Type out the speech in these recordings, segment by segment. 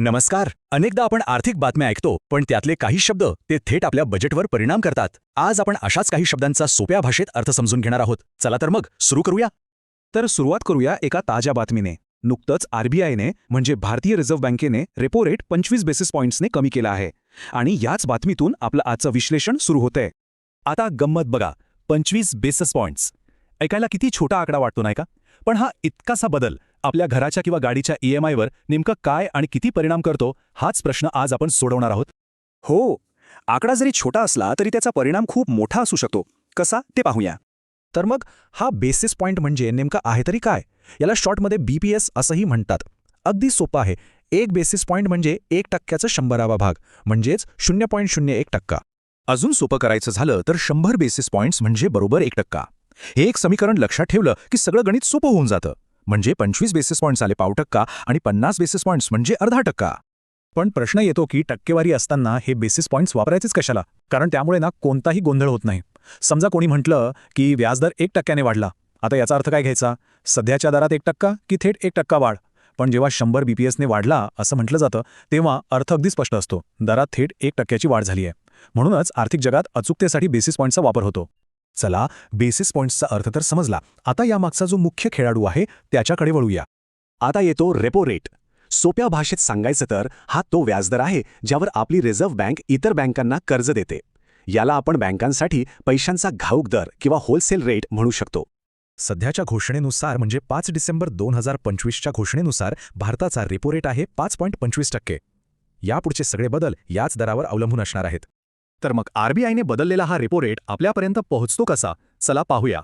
नमस्कार. अनेकदा आपण आर्थिक बातम्या ऐकतो पण त्यातले काही शब्द ते थेट आपल्या बजेटवर परिणाम करतात. आज आपण अशाच काही शब्दांचा सोप्या भाषेत अर्थ समजून घेणार आहोत. चला तर मग सुरू करूया? तर सुरुवात करूया एका ताज्या बातमीने. नुकतंच आरबीआयने म्हणजे भारतीय रिझर्व्ह बँकेने रेपो रेट पंचवीस बेसिस पॉईंट्सने कमी केला आहे. आणि याच बातमीतून आपलं आजचं विश्लेषण सुरू होतंय. आता गंमत बघा पंचवीस बेसिस पॉईंट्स ऐकायला किती छोटा आकडा वाटतो नाही का? पण हा इतकासा बदल आपल्या घराच्या किंवा गाडीच्या ईएमआयवर नेमकं काय आणि किती परिणाम करतो हाच प्रश्न आज आपण सोडवणार आहोत. हो आकडा जरी छोटा असला तरी त्याचा परिणाम खूप मोठा असू शकतो. कसा ते पाहूया. तर मग हा बेसिस पॉइंट म्हणजे नेमका आहे तरी काय? याला शॉर्टमध्ये बीपीएस असंही म्हणतात. अगदी सोपं आहे. एक बेसिस पॉइंट म्हणजे एक टक्क्याचं शंभरावा भाग. म्हणजेच शून्य पॉईंट शून्य एक टक्का. अजून सोपं करायचं झालं तर शंभर बेसिस पॉईंट्स म्हणजे बरोबर एक टक्का. हे एक समीकरण लक्षात ठेवलं की सगळं गणित सोपं होऊन जातं. म्हणजे पंचवीस बेसिस पॉईंट्स आले पाव टक्का आणि पन्नास बेसिस पॉइंट्स म्हणजे अर्धा टक्का. पण प्रश्न येतो की टक्केवारी असताना हे बेसिस पॉईंट्स वापरायचेच कशाला? कारण त्यामुळे ना कोणताही गोंधळ होत नाही. समजा कोणी म्हटलं की व्याजदर एक टक्क्याने वाढला. आता याचा अर्थ काय घ्यायचा? सध्याच्या दरात एक टक्का की थेट एक टक्का वाढ. पण जेव्हा शंभर बीपीएसने वाढला असं म्हटलं जातं तेव्हा अर्थ अगदी स्पष्ट असतो. दरात थेट एक टक्क्याची वाढ झाली आहे म्हणूनच आर्थिक जगात अचूकतेसाठी बेसिस पॉईंटचा वापर होतो. चला बेसिस पॉईंट्सचा अर्थ तर समजला. आता यामागचा जो मुख्य खेळाडू आहे त्याच्याकडे वळूया. आता येतो रेपो रेट सोप्या भाषेत सांगायचं तर हा तो व्याजदर आहे ज्यावर आपली रिझर्व्ह बँक इतर बँकांना कर्ज देते. याला आपण बँकांसाठी पैशांचा घाऊक दर किंवा होलसेल रेट म्हणू शकतो. सध्याच्या घोषणेनुसार म्हणजे पाच डिसेंबर दोन हजार पंचवीसच्या घोषणेनुसार भारताचा रेपो रेट आहे पाच पॉईंट पंचवीस टक्के. यापुढचे सगळे बदल याच दरावर अवलंबून असणार आहेत. तर मग आरबीआयने बदललेला हा रेपो रेट आपल्यापर्यंत पोहोचतो कसा? चला पाहूया.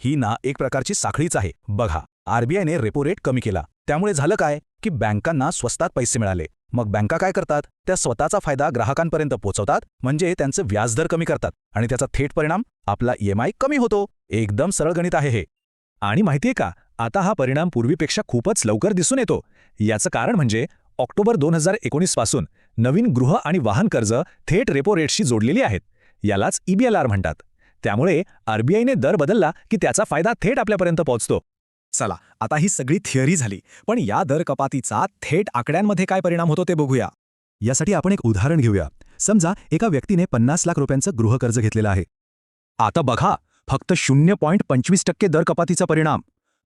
ही ना एक प्रकारची साखळीच आहे. बघा आरबीआयने रेपो रेट कमी केला. त्यामुळे झालं काय? की बँकांना स्वस्तात पैसे मिळाले. मग बँका काय करतात? त्या स्वतःचा फायदा ग्राहकांपर्यंत पोहोचवतात म्हणजे त्यांचं व्याजदर कमी करतात आणि त्याचा थेट परिणाम आपला ईएमआय कमी होतो. एकदम सरळ गणित आहे हे. आणि माहितीये का? आता हा परिणाम पूर्वीपेक्षा खूपच लवकर दिसून येतो. याचं कारण म्हणजे ऑक्टोबर दोन हजार एकोणीसपासून नवीन गृह आणि वाहन कर्ज थेट रेपो रेटशी जोडलेली आहेत. यालाच ईबीएलआर म्हणतात. त्यामुळे आरबीआयने दर बदलला की त्याचा फायदा थेट आपल्यापर्यंत पोहोचतो. चला आता ही सगळी थिअरी झाली. पण या दर कपातीचा थेट आकड्यांमध्ये काय परिणाम होतो ते बघूया. यासाठी आपण एक उदाहरण घेऊया. समजा एका व्यक्तीने पन्नास लाख रुपयांचं गृहकर्ज घेतलेलं आहे. आता बघा फक्त शून्य पॉईंट पंचवीस टक्के दर कपातीचा परिणाम.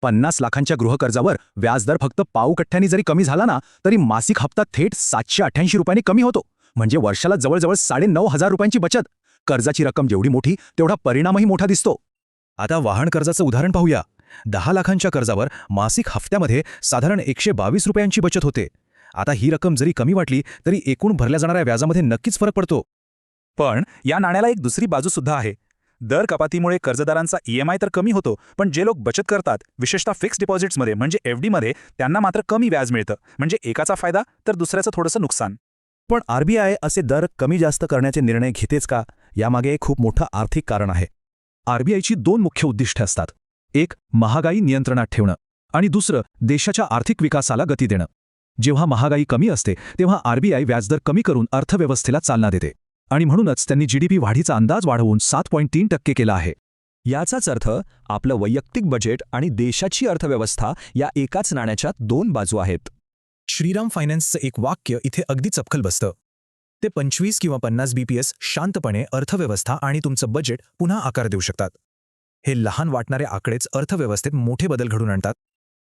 पन्नास लाखांच्या गृहकर्जावर व्याजदर फक्त पाऊ कठ्ठ्यानी जरी कमी झाला ना तरी मासिक हप्ता थेट सातशे अठ्ठ्याऐंशी रुपयांनी कमी होतो. म्हणजे वर्षाला जवळजवळ साडेनऊ हजार रुपयांची बचत. कर्जाची रक्कम जेवढी मोठी तेवढा परिणामही मोठा दिसतो. आता वाहन कर्जाचं उदाहरण पाहूया. दहा लाखांच्या कर्जावर मासिक हफ्त्यामध्ये साधारण एकशे बावीस रुपयांची बचत होते. आता ही रक्कम जरी कमी वाटली तरी एकूण भरल्या जाणाऱ्या व्याजामध्ये नक्कीच फरक पडतो. पण या नाण्याला एक दुसरी बाजू सुद्धा आहे. दर कपातीमुळे कर्जदारांचा ईएमआय तर कमी होतो पण जे लोक बचत करतात विशेषतः फिक्स्ड डिपॉझिट्समध्ये म्हणजे एफडीमध्ये त्यांना मात्र कमी व्याज मिळतं. म्हणजे एकाचा फायदा तर दुसऱ्याचं थोडंसं नुकसान. पण आरबीआय असे दर कमी जास्त करण्याचे निर्णय घेतेच का? यामागे खूप मोठं आर्थिक कारण आहे. आरबीआयची दोन मुख्य उद्दिष्टे असतात. एक महागाई नियंत्रणात ठेवणं आणि दुसरं देशाच्या आर्थिक विकासाला गती देणं. जेव्हा महागाई कमी असते तेव्हा आरबीआय व्याजदर कमी करून अर्थव्यवस्थेला चालना देते. आणि म्हणूनच त्यांनी जीडीपी वाढीचा अंदाज वाढवून सात पॉईंट तीन टक्के केला आहे. याचाच अर्थ आपलं वैयक्तिक बजेट आणि देशाची अर्थव्यवस्था या एकाच नाण्याच्या दोन बाजू आहेत. श्रीराम फायनान्सचं एक वाक्य इथे अगदी चपखल बसतं. ते पंचवीस किंवा पन्नास बीपीएस शांतपणे अर्थव्यवस्था आणि तुमचं बजेट पुन्हा आकार देऊ शकतात. हे लहान वाटणारे आकडेच अर्थव्यवस्थेत मोठे बदल घडून आणतात.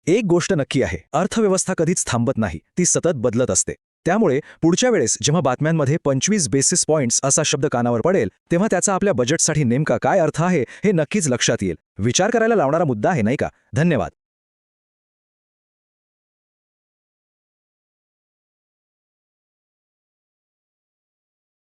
एक गोष्ट नक्की आहे अर्थव्यवस्था कधीच थांबत नाही ती सतत बदलत असते. त्यामुळे पुढच्या वेळेस जेव्हा बातम्यांमध्ये पंचवीस बेसिस पॉईंट्स असा शब्द कानावर पडेल तेव्हा त्याचा आपल्या बजेटसाठी नेमका काय अर्थ आहे हे नक्कीच लक्षात येईल. विचार करायला लावणारा मुद्दा आहे नाही का? धन्यवाद.